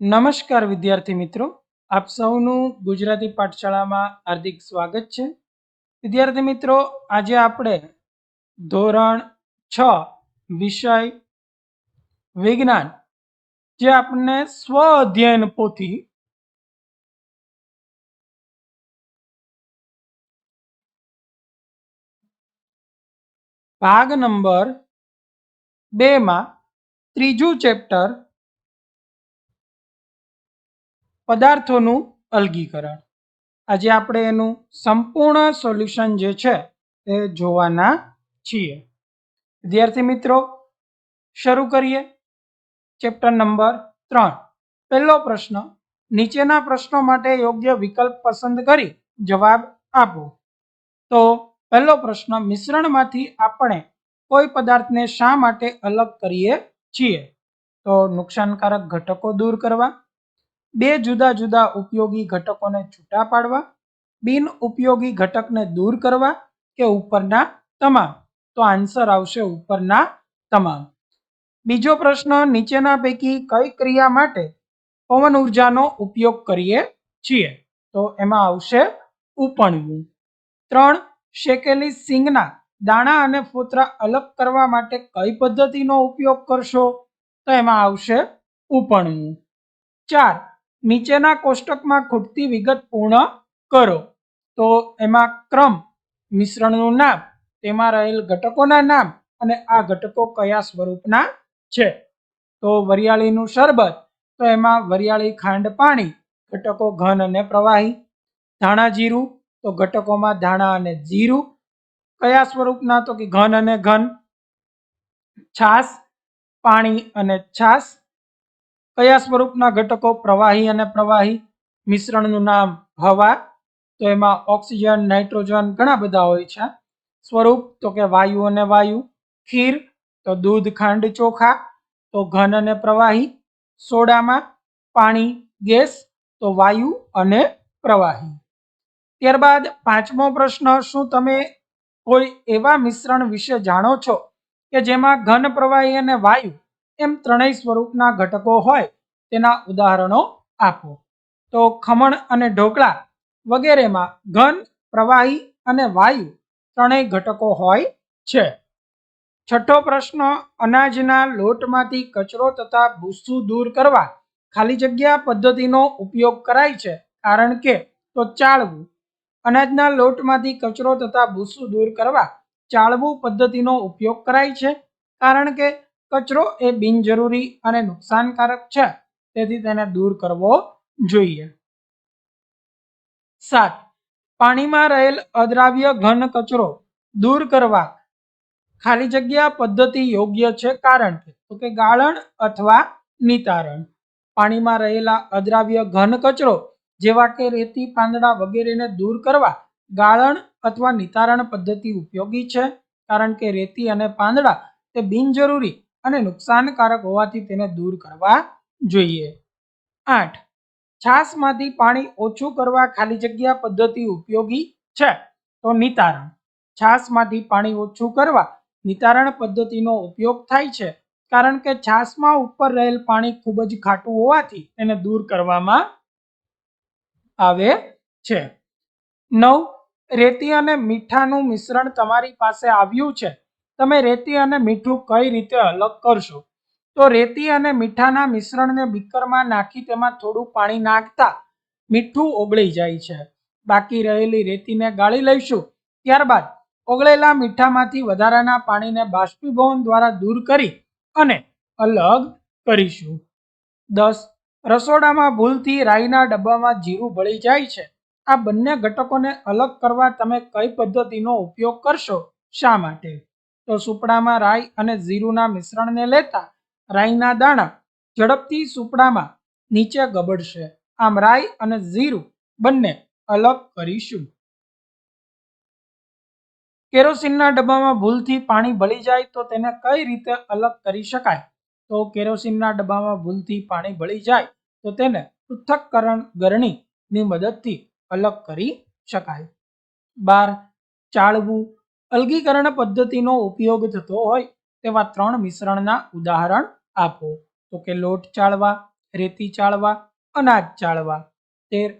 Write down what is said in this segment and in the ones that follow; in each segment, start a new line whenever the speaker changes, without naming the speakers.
નમસ્કાર વિદ્યાર્થી મિત્રો. આપ સૌનું ગુજરાતી પાઠશાળામાં હાર્દિક સ્વાગત છે. વિદ્યાર્થી મિત્રો, આજે આપણે ધોરણ છ વિષય વિજ્ઞાન, જે આપણને સ્વ અધ્યયન પોથી ભાગ નંબર બેમાં ત્રીજું ચેપ્ટર પદાર્થોનું અલગીકરણ. આજે આપણે એનું સંપૂર્ણ સોલ્યુશન જે છે એ જોવાના છીએ. વિદ્યાર્થી મિત્રો, શરૂ કરીએ. ચેપ્ટર નંબર ત્રણ. પહેલો પ્રશ્ન, નીચેના પ્રશ્નો માટે યોગ્ય વિકલ્પ પસંદ કરી જવાબ આપો. તો પહેલો પ્રશ્ન, મિશ્રણમાંથી આપણે કોઈ પદાર્થને શા માટે અલગ કરીએ છીએ? તો નુકસાનકારક ઘટકો દૂર કરવા બે જુદા જુદા ઉપયોગી ઘટકોને છૂટા પાડવા, બિન ઉપયોગી ઘટકને દૂર કરવા કે ઉપરના તમામ? તો આન્સર આવશે ઉપરના તમામ. બીજો પ્રશ્ન, નીચેના પૈકી કઈ ક્રિયા માટે પવન ઉર્જાનો ઉપયોગ કરીએ છીએ? તો એમાં આવશે ઉપણવું. ત્રણ, શેકેલી સિંગના દાણા અને ફોતરા અલગ કરવા માટે કઈ પદ્ધતિનો ઉપયોગ કરશો? તો એમાં આવશે ઉપણવું. ચાર નીચેના કોષ્ટકમાં ખૂટતી વિગત પૂર્ણ કરો. તો એમાં ક્રમ, મિશ્રણનું નામ, તેમાં રહેલ ઘટકોના નામ અને આ ઘટકો કયા સ્વરૂપના છે. તો વરિયાળીનું શરબત, તો એમાં વરિયાળી ખાંડ પાણી, ઘટકો ઘન અને પ્રવાહી. ધાણા જીરું, તો ઘટકોમાં ધાણા અને જીરું. કયા સ્વરૂપના? તો કે ઘન અને ઘન. છાસ પાણી અને છાસ કયા સ્વરૂપના ઘટકો પ્રવાહી અને પ્રવાહી મિશ્રણનું નામ હવા? તો એમાં ઓક્સિજન, નાઇટ્રોજન ઘણા બધા હોય છે. સ્વરૂપ તો કે વાયુ અને વાયુ. ખીર તો દૂધ, ખાંડ, ચોખા. તો ઘન અને પ્રવાહી. સોડામાં પાણી, ગેસ. તો વાયુ અને પ્રવાહી. ત્યારબાદ પાંચમો પ્રશ્ન, શું તમે કોઈ એવા મિશ્રણ વિશે જાણો છો કે જેમાં ઘન, પ્રવાહી અને વાયુ એમ ત્રણેય સ્વરૂપના ઘટકો હોય તેના ઉદાહરણો આપો. તો ખમણ અને ઢોકળા વગેરેમાં ઘન, પ્રવાહી અને વાયુ ત્રણેય ઘટકો હોય છે. છઠ્ઠો પ્રશ્ન, અનાજના લોટમાંથી કચરો તથા ભૂસું દૂર કરવા ખાલી જગ્યા પદ્ધતિનો ઉપયોગ કરાય છે. કારણ કે તો ચાળવું, અનાજના લોટમાંથી કચરો તથા ભૂસું દૂર કરવા ચાળવું પદ્ધતિનો ઉપયોગ કરાય છે. કારણ કે કચરો એ બિનજરૂરી અને નુકસાનકારક છે, તેથી તેને દૂર કરવો જોઈએ. સાત, પાણીમાં રહેલ અદ્રાવ્ય ઘન કચરો દૂર કરવા. ખાલી જગ્યા પદ્ધતિ યોગ્ય છે કારણ કે, તો કે ગાળણ અથવા નિતારણ. પાણીમાં રહેલા અદ્રાવ્ય ઘન કચરો, જેવા કે રેતી, પાંદડા વગેરેને દૂર કરવા, ગાળણ અથવા નિતારણ પદ્ધતિ ઉપયોગી છે, કારણ કે રેતી અને પાંદડા તે બિનજરૂરી અને નુકસાનકારક હોવાથી તેને દૂર કરવા જોઈએ. આઠ. છાશમાંથી પાણી ઓછું કરવા ખાલી જગ્યા પદ્ધતિ ઉપયોગી છે? તો નિતારણ. છાશમાંથી પાણી ઓછું કરવા નિતારણ પદ્ધતિનો ઉપયોગ થાય છે. કારણ કે છાશમાં ઉપર રહેલ પાણી ખૂબ જ ખાટું હોવાથી તેને દૂર કરવામાં આવે છે. નવ. રેતી અને મીઠાનું મિશ્રણ તમારી પાસે આવ્યું છે. તમે રેતી અને મીઠું કઈ રીતે અલગ કરશો? તો રેતી અને મીઠાના મિશ્રણને બીકરમાં નાખી તેમાં થોડું પાણી નાખતા મીઠું ઓગળી જાય છે. બાકી રહેલી રેતીને ગાળી લઈશું. ત્યારબાદ ઓગળેલા મીઠામાંથી વધારાના પાણીને બાષ્પીભવન દ્વારા દૂર કરી અને અલગ કરીશું. દસ, રસોડામાં ભૂલથી રાઈના ડબ્બામાં જીરું ભળી જાય છે. આ બંને ઘટકોને અલગ કરવા તમે કઈ પદ્ધતિનો ઉપયોગ કરશો? શા માટે? તો સુપડામાં રાઈ અને જીરુના મિશ્રણને લેતા રાઈના દાણા ઝડપથી સુપડામાં નીચે ગબડશે. આમ રાઈ અને જીરું બંને અલગ કરીશું. કેરોસીનના ડબ્બામાં ભૂલથી પાણી ભળી જાય તો તેને કઈ રીતે અલગ કરી શકાય? તો કેરોસીનના ડબ્બામાં ભૂલથી પાણી ભળી જાય તો તેને પૃથ્થકરણ ગરણીની મદદથી અલગ કરી શકાય. બાર, ચાળવું અલગીકરણ પદ્ધતિનો ઉપયોગ થતો હોય તેવા ત્રણ મિશ્રણના ઉદાહરણ આપો. તો કે લોટ ચાળવા, રેતી ચાળવા, અનાજ ચાળવા. તેર.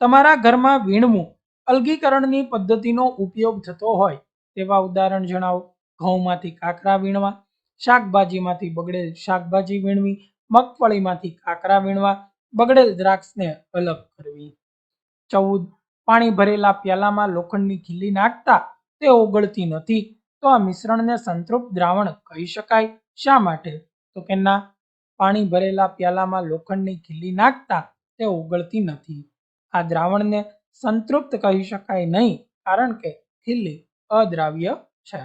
તમારા ઘરમાં વીણવું અલગીકરણની પદ્ધતિનો ઉપયોગ થતો હોય તેવા ઉદાહરણ જણાવો. ઘઉંમાંથી કાકરા વીણવા, શાકભાજીમાંથી બગડેલ શાકભાજી વીણવી, મગફળીમાંથી કાકરા વીણવા, બગડેલ દ્રાક્ષને અલગ કરવી. ચૌદ. પાણી ભરેલા પ્યાલામાં લોખંડની ખીલી નાખતા તે ઓગળતી નથી. તો આ મિશ્રણને સંતૃપ્ત દ્રાવણ કહી શકાય. શા માટે? તો કે ના, પાણી ભરેલા પ્યાલામાં લોખંડની ખીલી નાખતા તે ઓગળતી નથી. આ દ્રાવણને સંતૃપ્ત કહી શકાય નહીં, કારણ કે ખીલી અદ્રાવ્ય છે.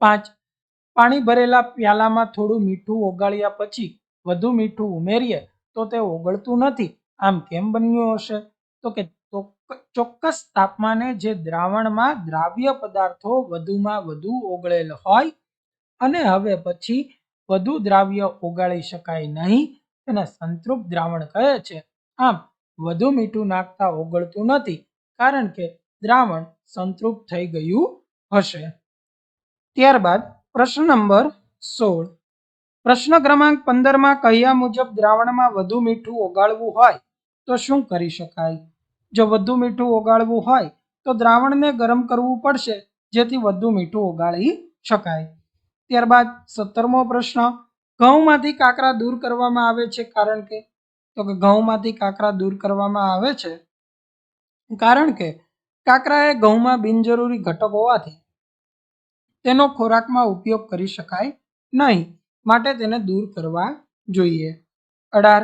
પાંચ, પાણી ભરેલા પ્યાલામાં થોડું મીઠું ઓગાળ્યા પછી વધુ મીઠું ઉમેરીએ તો તે ઓગળતું નથી. આમ કેમ બન્યું હશે? તો કે ચોક્કસ તાપમાને જે દ્રાવણમાં દ્રાવ્ય પદાર્થો વધુમાં વધુ ઓગળેલ હોય અને હવે પછી વધુ દ્રાવ્ય ઓગાળી શકાય નહીં તેને સંતૃપ્ત દ્રાવણ કહે છે. આમ, વધુ મીઠું નાખતા ઓગળતું નથી કારણ કે દ્રાવણ સંતૃપ્ત થઈ ગયું હશે. ત્યારબાદ પ્રશ્ન નંબર સોળ. પ્રશ્ન ક્રમાંક પંદરમાં કહ્યા મુજબ દ્રાવણમાં વધુ મીઠું ઓગાળવું હોય તો શું કરી શકાય? જો વધુ મીઠું ઓગાળવું હોય, તો દ્રાવણને ગરમ કરવું પડશે, જેથી વધુ મીઠું ઓગાળી શકાય. ત્યારબાદ સત્તરમો પ્રશ્ન, ઘઉંમાંથી કાકરા દૂર કરવામાં આવે છે કારણ કે? તો કે ઘઉંમાંથી કાકરા દૂર કરવામાં આવે છે કારણ કે કાકરા એ ઘઉંમાં બિનજરૂરી ઘટક હોવાથી તેનો ખોરાકમાં ઉપયોગ કરી શકાય નહીં, માટે તેને દૂર કરવા જોઈએ. અઢાર,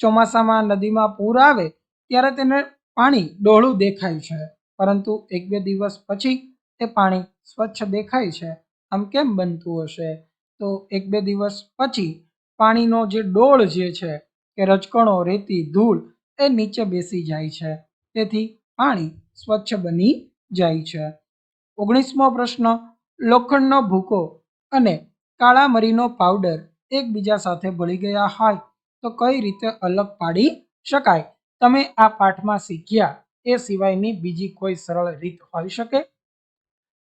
ચોમાસામાં નદીમાં પૂર આવે, ત્યારે તેને પાણી ડોળું દેખાય છે, પરંતુ એક બે દિવસ પછી તે પાણી સ્વચ્છ દેખાય છે. આમ કેમ બનતું હશે? તો એક બે દિવસ પછી પાણીનો જે ડોળ જે છે કે રજકણો, રેતી, ધૂળ એ નીચે બેસી જાય છે. તેથી પાણી સ્વચ્છ બની જાય છે. ઓગણીસમો પ્રશ્ન, લોખંડનો ભૂકો અને કાળા મરીનો પાવડર એકબીજા સાથે ભળી ગયા હોય તો કઈ રીતે અલગ પાડી શકાય? તમે આ પાઠમાં શીખ્યા એ સિવાયની બીજી કોઈ સરળ રીત હોઈ શકે?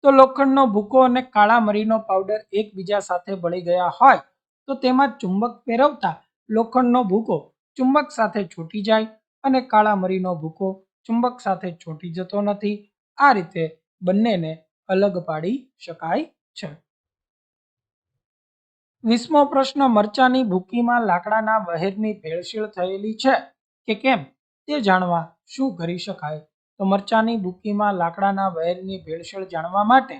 તો લોખંડનો ભૂકો અને કાળા મરીનો પાવડર એકબીજા સાથે ભળી ગયા હોય તો તેમાં ચુંબક ફેરવતા લોખંડનો ભૂકો ચુંબક સાથે છૂટી જાય અને કાળા મરીનો ભૂકો ચુંબક સાથે છૂટી જતો નથી. આ રીતે બંનેને અલગ પાડી શકાય છે. વીસમો પ્રશ્ન મરચાની ભૂકીમાં લાકડાના વહેરની ભેળસેળ થયેલી છે કે કેમ? તે જાણવા શું કરી શકાય? તો મરચાની બુકીમાં લાકડાના વહેરની ભેળસેળ જાણવા માટે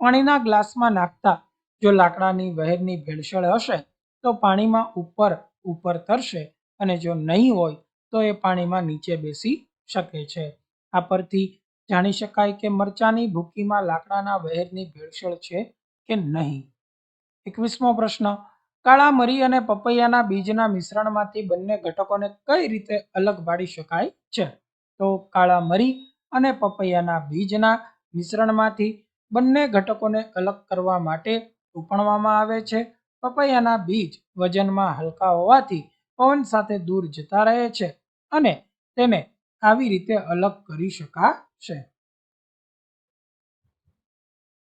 પાણીના ગ્લાસમાં નાખતા જો લાકડાની વહેરની ભેળસેળ હશે, તો પાણીમાં ઉપર ઉપર તરશે અને જો નહીં હોય, તો એ પાણીમાં નીચે બેસી શકે છે. આ પરથી જાણી શકાય કે મરચાની ભૂકીમાં લાકડાના વહેરની ભેળસેળ છે કે નહીં? એકવીસમો પ્રશ્ન કાળા મરી અને પપૈયાના બીજના મિશ્રણમાંથી બંને ઘટકોને કઈ રીતે અલગ પાડી શકાય છે? તો કાળા મરી અને પપૈયાના બીજના મિશ્રણમાંથી બંને ઘટકોને અલગ કરવા માટે ઉપણવામાં આવે છે. પપૈયાના બીજ વજનમાં હલકા હોવાથી પવન સાથે દૂર જતા રહે છે અને તેને આવી રીતે અલગ કરી શકાશે.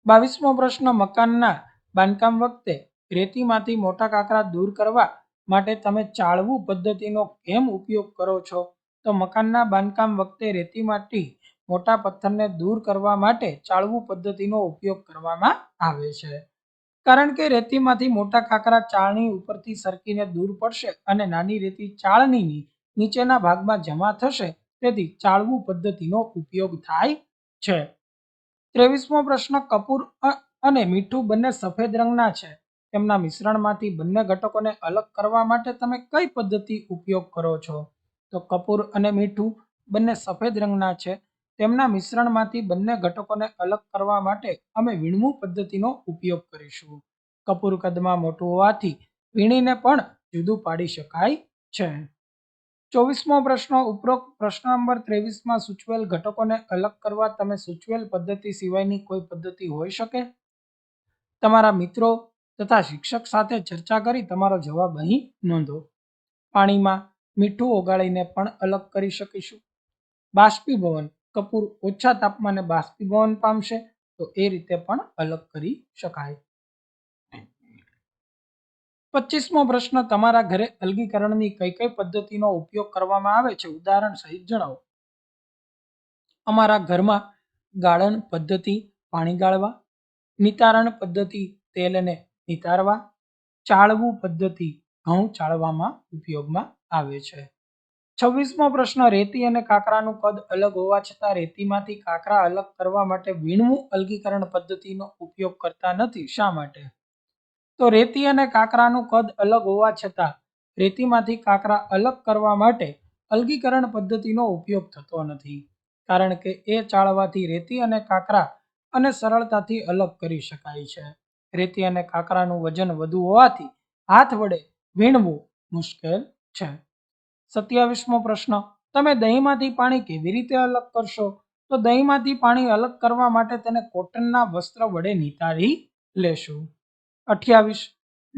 બાવીસમો પ્રશ્ન, મકાનના બાંધકામ વખતે રેતીમાંથી મોટા કાંકરા દૂર કરવા માટે તમે ચાળવું પદ્ધતિનો કેમ ઉપયોગ કરો છો? તો મકાનના બાંધકામ વખતે રેતીમાંથી મોટા પથ્થરને દૂર કરવા માટે ચાળવું પદ્ધતિનો ઉપયોગ કરવામાં આવે છે. કારણ કે રેતીમાંથી મોટા કાંકરા ચાળણી ઉપરથી સરકીને દૂર પડશે અને નાની રેતી ચાળણીની નીચેના ભાગમાં જમા થશે, તેથી ચાળવું પદ્ધતિનો ઉપયોગ થાય છે. ત્રેવીસમો પ્રશ્ન, કપૂર અને મીઠું બંને સફેદ રંગના છે. તેમના મિશ્રણમાંથી બંને ઘટકોને અલગ કરવા માટે તમે કઈ પદ્ધતિ ઉપયોગ કરો છો? તો કપૂર અને મીઠું બંને સફેદ રંગના છે. તેમના મિશ્રણમાંથી બંને ઘટકોને અલગ કરવા માટે અમે વીણવું પદ્ધતિનો ઉપયોગ કરીશું. કપૂર કદમાં મોટું હોવાથી વીણીને પણ જુદું પાડી શકાય છે. ચોવીસમો પ્રશ્ન, ઉપરોક્ત પ્રશ્ન નંબર ત્રેવીસમાં સૂચવેલ ઘટકોને અલગ કરવા તમે સૂચવેલ પદ્ધતિ સિવાયની કોઈ પદ્ધતિ હોઈ શકે? તમારા મિત્રો તથા શિક્ષક સાથે ચર્ચા કરી તમારો જવાબ અહીં નોંધો. પાણીમાં મીઠું ઓગાળીને પણ અલગ કરી શકીશું. બાષ્પીભવન, કપૂર ઓછા તાપમાને બાષ્પીભવન પામશે, તો એ રીતે પણ અલગ કરી શકાય. પચીસમો પ્રશ્ન, તમારા ઘરે અલગીકરણની કઈ કઈ પદ્ધતિનો ઉપયોગ કરવામાં આવે છે? ઉદાહરણ સહિત જણાવો. અમારા ઘરમાં ગાળણ પદ્ધતિ, પાણી ગાળવા, નિતારણ પદ્ધતિ તેલને નિતારવા, ચાળવું પદ્ધતિ ઘઉં ચાળવામાં ઉપયોગમાં આવે છે. છવ્વીસમો પ્રશ્ન, રેતી અને કાકરાનું કદ અલગ હોવા છતાં રેતીમાંથી કાકરા અલગ કરવા માટે વીણવું અલગીકરણ પદ્ધતિનો ઉપયોગ કરતા નથી, શા માટે? તો રેતી અને કાકરાનું કદ અલગ હોવા છતાં રેતીમાંથી કાંકરા અલગ કરવા માટે અલગીકરણ પદ્ધતિનો ઉપયોગ થતો નથી, કારણ કે એ ચાળવાથી રેતી અને કાકરા અને સરળતાથી અલગ કરી શકાય છે. રેતી અને કાંકરાનું વજન વધુ હોવાથી હાથ વડે વીણવું મુશ્કેલ છે. સત્યાવીસમો પ્રશ્ન, તમે દહીંમાંથી પાણી કેવી રીતે અલગ કરશો? તો દહીંમાંથી પાણી અલગ કરવા માટે તેને કોટનના વસ્ત્ર વડે નિતારી લેશું. અઠ્યાવીસ,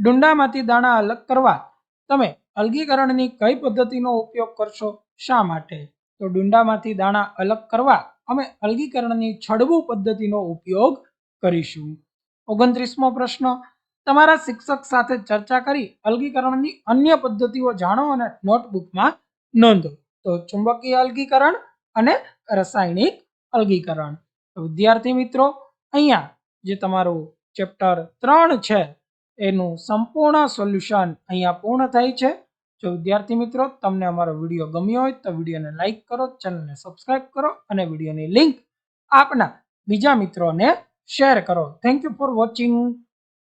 ડુંડામાંથી દાણા અલગ કરવા તમે અલગીકરણની કઈ પદ્ધતિનો ઉપયોગ કરશો? શા માટે? તો ડુંડામાંથી દાણા અલગ કરવા અમે અલગીકરણની છડવું પદ્ધતિનો ઉપયોગ કરીશું. ઓગણત્રીસમો પ્રશ્ન. તમારા શિક્ષક સાથે ચર્ચા કરી અલગીકરણની અન્ય પદ્ધતિઓ જાણો અને નોટબુકમાં નોંધો. તો ચુંબકીય અલગીકરણ અને રાસાયણિક અલગીકરણ. વિદ્યાર્થી મિત્રો, અહીંયા જે તમારું ચેપ્ટર ત્રણ છે, એનું સંપૂર્ણ સોલ્યુશન અહીંયા પૂર્ણ થાય છે. જો વિદ્યાર્થી મિત્રો, તમને અમારો વીડિયો ગમ્યો હોય તો વિડીયોને લાઇક કરો, ચેનલને સબસ્ક્રાઇબ કરો અને વિડીયોની લિંક આપના બીજા મિત્રોને શેર કરો. Thank you for watching